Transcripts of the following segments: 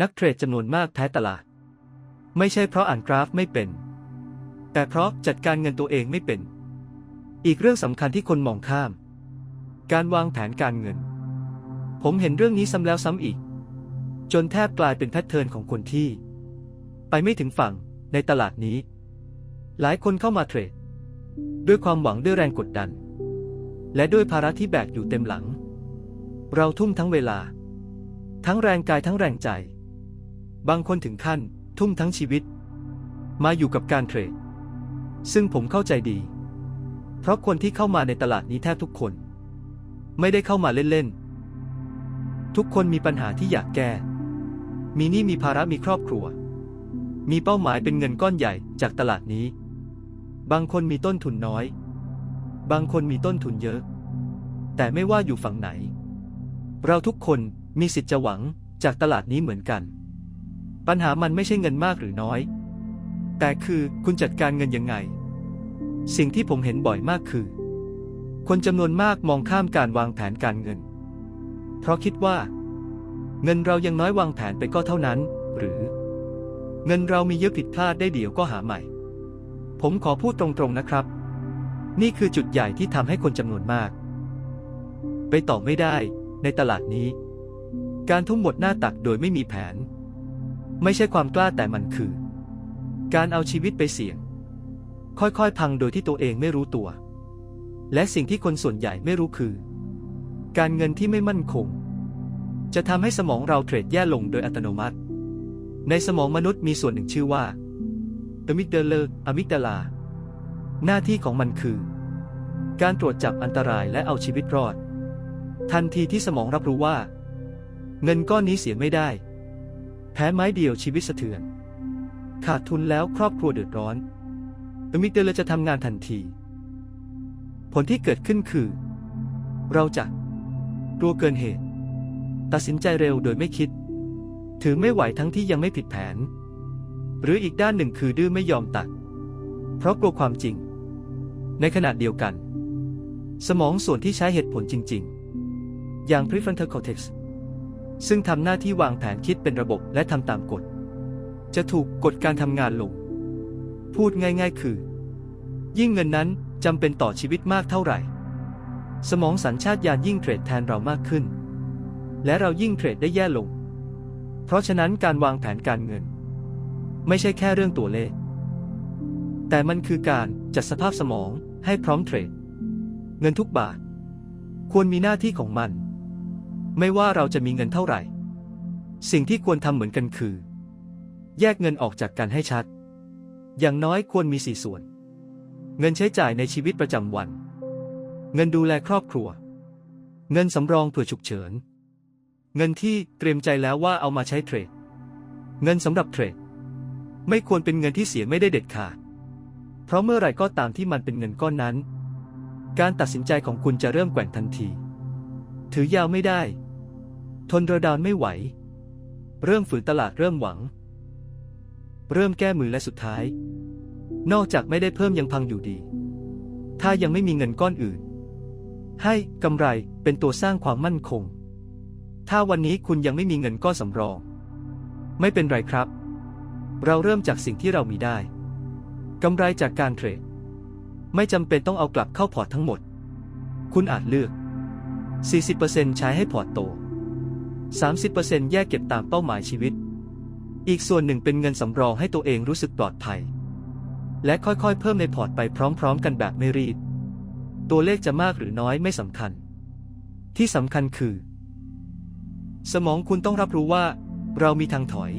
นักเทรดจำนวนมากแพ้ตลาด ไม่ใช่เพราะอ่านกราฟไม่เป็น แต่เพราะจัดการเงินตัวเองไม่เป็น อีกเรื่องสำคัญที่คนมองข้าม การวางแผนการเงิน ผมเห็นเรื่องนี้ซ้ำแล้วซ้ำอีก จนแทบกลายเป็นแพทเทิร์นของคนที่ ไปไม่ถึงฝั่งในตลาดนี้ หลายคนเข้ามาเทรด ด้วยความหวังด้วยแรงกดดัน และด้วยภาระที่แบกอยู่เต็มหลัง เราทุ่มทั้งเวลา ทั้งแรงกายทั้งแรงใจ บางคนถึงขั้น ทุ่มทั้งชีวิต มาอยู่กับการเทรด ซึ่งผมเข้าใจดี เพราะคนที่เข้ามาในตลาดนี้แทบทุกคน ไม่ได้เข้ามาเล่นๆ ทุกคนมีปัญหาที่อยากแก้ มีหนี้มีภาระมีครอบครัว มีเป้าหมายเป็นเงินก้อนใหญ่จากตลาดนี้ บางคนมีต้นทุนน้อย บางคนมีต้นทุนเยอะ แต่ไม่ว่าอยู่ฝั่งไหน เราทุกคนมีสิทธิ์จะหวังจากตลาดนี้เหมือนกัน ปัญหามันไม่ใช่เงินมากหรือน้อย แต่คือคุณจัดการเงินยังไง สิ่งที่ผมเห็นบ่อยมากคือ คนจำนวนมากมองข้ามการวางแผนการเงิน เพราะคิดว่า เงินเรายังน้อยวางแผนไปก็เท่านั้น หรือ เงินเรามีเยอะผิดพลาดได้เดี๋ยวก็หาใหม่ ผมขอพูดตรงๆนะครับ นี่คือจุดใหญ่ที่ทำให้คนจำนวนมาก ไปต่อไม่ได้ในตลาดนี้ การทุ่มหมดหน้าตักโดยไม่มีแผน ไม่ใช่ความกล้าแต่มันคือ การเอาชีวิตไปเสี่ยง ค่อยๆ พังโดยที่ตัวเองไม่รู้ตัว และสิ่งที่คนส่วนใหญ่ไม่รู้คือ การเงินที่ไม่มั่นคง จะทำให้สมองเราเทรดแย่ลงโดยอัตโนมัติ ในสมองมนุษย์มีส่วนหนึ่งชื่อว่าอะมิกเดเลอร์อะมิกดาลา หน้าที่ของมันคือ การตรวจจับอันตรายและเอาชีวิตรอด ทันทีที่สมองรับรู้ว่า เงินก้อนนี้เสียไม่ได้ พ้ไม้เดียวชีวิตสะเทือน ขาดทุนแล้วครอบครัวเดือดร้อนอมิกเดลเลอร์จะทำงานทันที ผลที่เกิดขึ้นคือ เราจะกลัวเกินเหตุ ตัดสินใจเร็วโดยไม่คิด ถือไม่ไหวทั้งที่ยังไม่ผิดแผน หรืออีกด้านหนึ่งคือดื้อไม่ยอมตัด เพราะกลัวความจริง ในขณะเดียวกัน สมองส่วนที่ใช้เหตุผลจริง ๆ อย่าง prefrontal cortex ซึ่งทำหน้าที่วางแผนคิดเป็นระบบและทำตามกฎ จะถูกกดการทำงานลง พูดง่ายๆคือ ยิ่งเงินนั้นจำเป็นต่อชีวิตมากเท่าไหร่ สมองสัญชาตญาณยิ่งเทรดแทนเรามากขึ้น และเรายิ่งเทรดได้แย่ลง เพราะฉะนั้นการวางแผนการเงิน ไม่ใช่แค่เรื่องตัวเลข แต่มันคือการจัดสภาพสมองให้พร้อมเทรด เงินทุกบาท ควรมีหน้าที่ของมัน ไม่ว่าเราจะมีเงินเท่าไหร่ สิ่งที่ควรทำเหมือนกันคือ แยกเงินออกจากกันให้ชัด อย่างน้อยควรมีสี่ส่วน เงินใช้จ่ายในชีวิตประจำวัน เงินดูแลครอบครัว เงินสำรองเผื่อฉุกเฉิน เงินที่เตรียมใจแล้วว่าเอามาใช้เทรด เงินสำหรับเทรด ไม่ควรเป็นเงินที่เสียไม่ได้เด็ดขาด เพราะเมื่อไหร่ก็ตามที่มันเป็นเงินก้อนนั้น การตัดสินใจของคุณจะเริ่มแกว่งทันที ถือยาวไม่ได้ ทนระดานไม่ไหว เริ่มฝืนตลาดเริ่มหวัง เริ่มแก้มือและสุดท้าย นอกจากไม่ได้เพิ่มยังพังอยู่ดี ถ้ายังไม่มีเงินก้อนอื่น ให้กำไรเป็นตัวสร้างความมั่นคง ถ้าวันนี้คุณยังไม่มีเงินก้อนสำรอง ไม่เป็นไรครับ เราเริ่มจากสิ่งที่เรามีได้กำไรจากการเทรด ไม่จำเป็นต้องเอากลับเข้าพอร์ตทั้งหมด คุณอาจเลือก 40%ใช้ให้พอร์ตโต 30%แยกเก็บตามเป้าหมายชีวิต อีกส่วนหนึ่งเป็นเงินสำรองให้ตัวเองรู้สึกปลอดภัย และค่อยๆ เพิ่มในพอร์ตไปพร้อมๆ กันแบบไม่รีบ ตัวเลขจะมากหรือน้อยไม่สำคัญ ที่สำคัญคือ สมองคุณต้องรับรู้ว่า เรามีทางถอย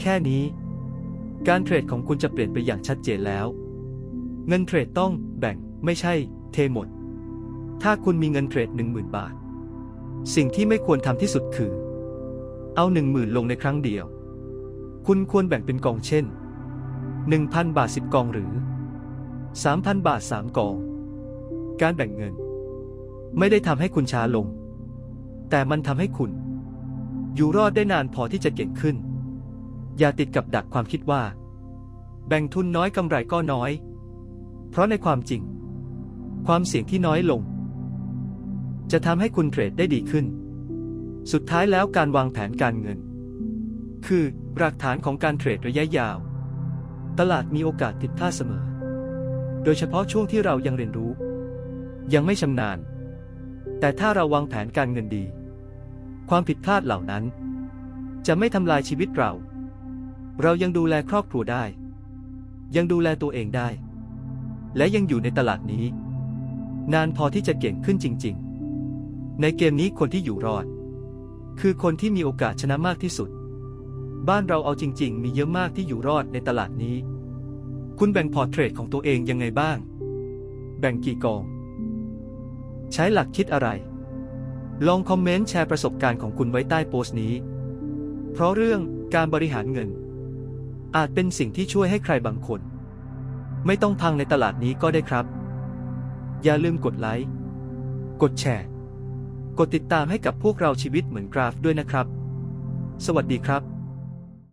แค่นี้ การเทรดของคุณจะเปลี่ยนไปอย่างชัดเจนแล้ว เงินเทรดต้องแบ่งไม่ใช่ เทหมด ถ้าคุณมีเงินเทรดหนึ่งหมื่นบาท สิ่งที่ไม่ควรทำที่สุดคือ เอาหนึ่งหมื่นลงในครั้งเดียว คุณควรแบ่งเป็นกองเช่น 1,000 บาท 10 กองหรือ 3,000 บาท 3 กอง การแบ่งเงิน ไม่ได้ทำให้คุณช้าลง แต่มันทำให้คุณ อยู่รอดได้นานพอที่จะเก่งขึ้น อย่าติดกับดักความคิดว่า แบ่งทุนน้อยกำไรก็น้อย เพราะในความจริง ความเสี่ยงที่น้อยลง จะทำให้คุณเทรดได้ดีขึ้น สุดท้ายแล้วการวางแผนการเงิน คือหลักฐานของการเทรดระยะยาว ตลาดมีโอกาสผิดพลาดเสมอ โดยเฉพาะช่วงที่เรายังเรียนรู้ ยังไม่ชำนาญ แต่ถ้าเราวางแผนการเงินดี ความผิดพลาดเหล่านั้น จะไม่ทำลายชีวิตเรา เรายังดูแลครอบครัวได้ ยังดูแลตัวเองได้ และยังอยู่ในตลาดนี้ นานพอที่จะเก่งขึ้นจริง ๆ ในเกมนี้คนที่อยู่รอด คือคนที่มีโอกาสชนะมากที่สุด บ้านเราเอาจริง ๆ มีเยอะมากที่อยู่รอดในตลาดนี้ คุณแบ่งพอร์ตเทรดของตัวเองยังไงบ้าง แบ่งกี่กอง ใช้หลักคิดอะไร ลองคอมเมนต์แชร์ประสบการณ์ของคุณไว้ใต้โพสต์นี้ เพราะเรื่องการบริหารเงิน อาจเป็นสิ่งที่ช่วยให้ใครบางคน ไม่ต้องพังในตลาดนี้ก็ได้ครับ อย่าลืมกดไลค์ กดแชร์ กดติดตามให้กับพวกเราชีวิตเหมือนกราฟด้วยนะครับ สวัสดีครับ